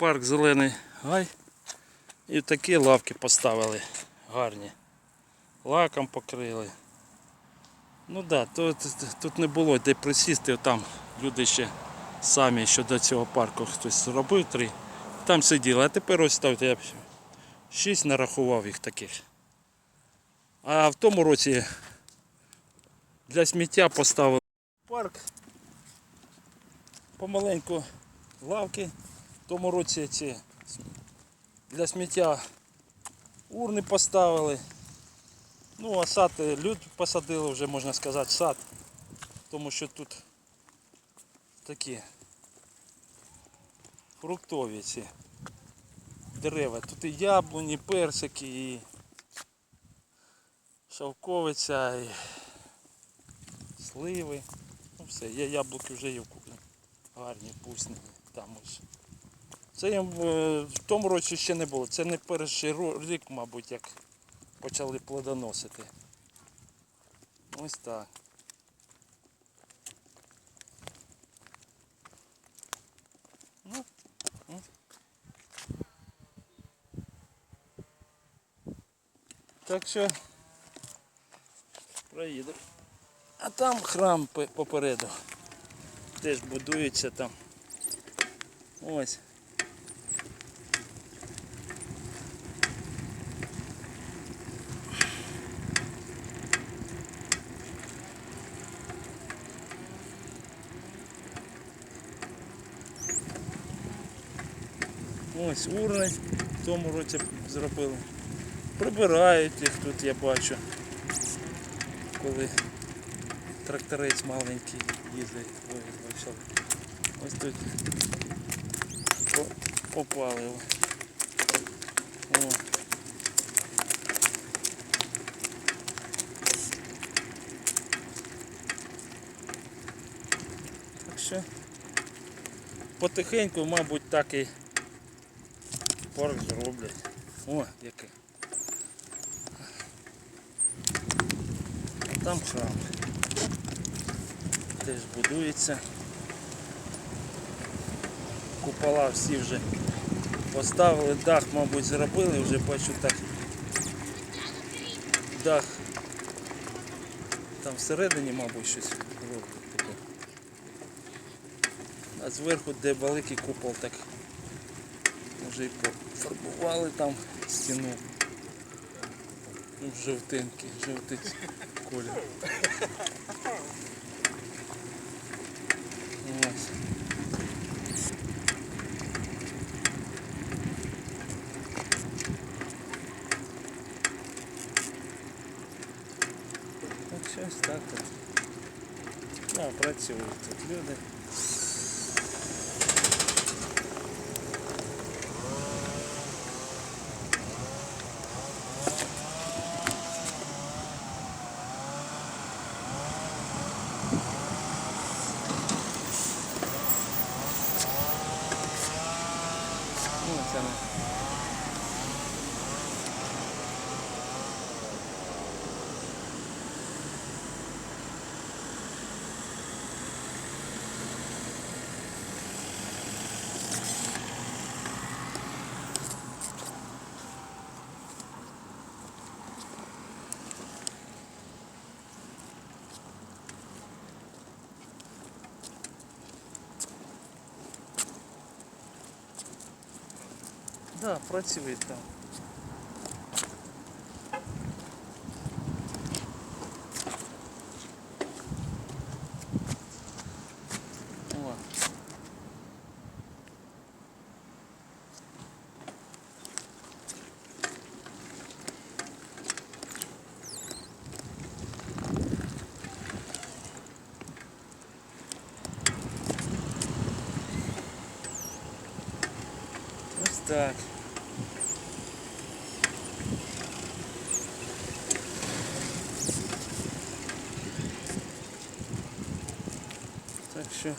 парк Зелений Гай. І такі лавки поставили гарні. Лаком покрили. Ну так, да, тут, тут не було де присісти, там люди ще самі що до цього парку хтось зробив три. Там сиділи, а тепер ось ставте, я шість нарахував їх таких. А в тому році для сміття поставили парк. Помаленьку лавки. В тому році ці для сміття урни поставили. Ну, а сад е, люд посадили вже, можна сказати, сад. Тому що тут такі фруктові ці дерева. Тут і яблуні, і персики, і шовковиця, і сливи. Ну все, я яблуки вже є куплю. Гарні, вкусні. Там ось. Це їм е, в тому році ще не було. Це не перший рік, мабуть, як почали плодоносити. Ось так. Ну, ну. Так що проїду. А там храм попереду. Теж будується там. Ось. Ось урни в тому році зробили. Прибирають їх тут, я бачу. Коли тракторець маленький їздить, ой. Ось тут по- О. Так що потихеньку, мабуть, так і парк зроблять. О, який. А там храм. Теж будується. Купола всі вже поставили, дах, мабуть, зробили, вже бачу так. Дах. Там всередині, мабуть, щось роблять таке. А зверху, де великий купол, так вже і пофарбували там стіну. Ну, в жовтенький, жовтий колір. Ось. Так щось так от. Да, працюють тут люди. Ну, Да, працює там. О. Ось так. Так що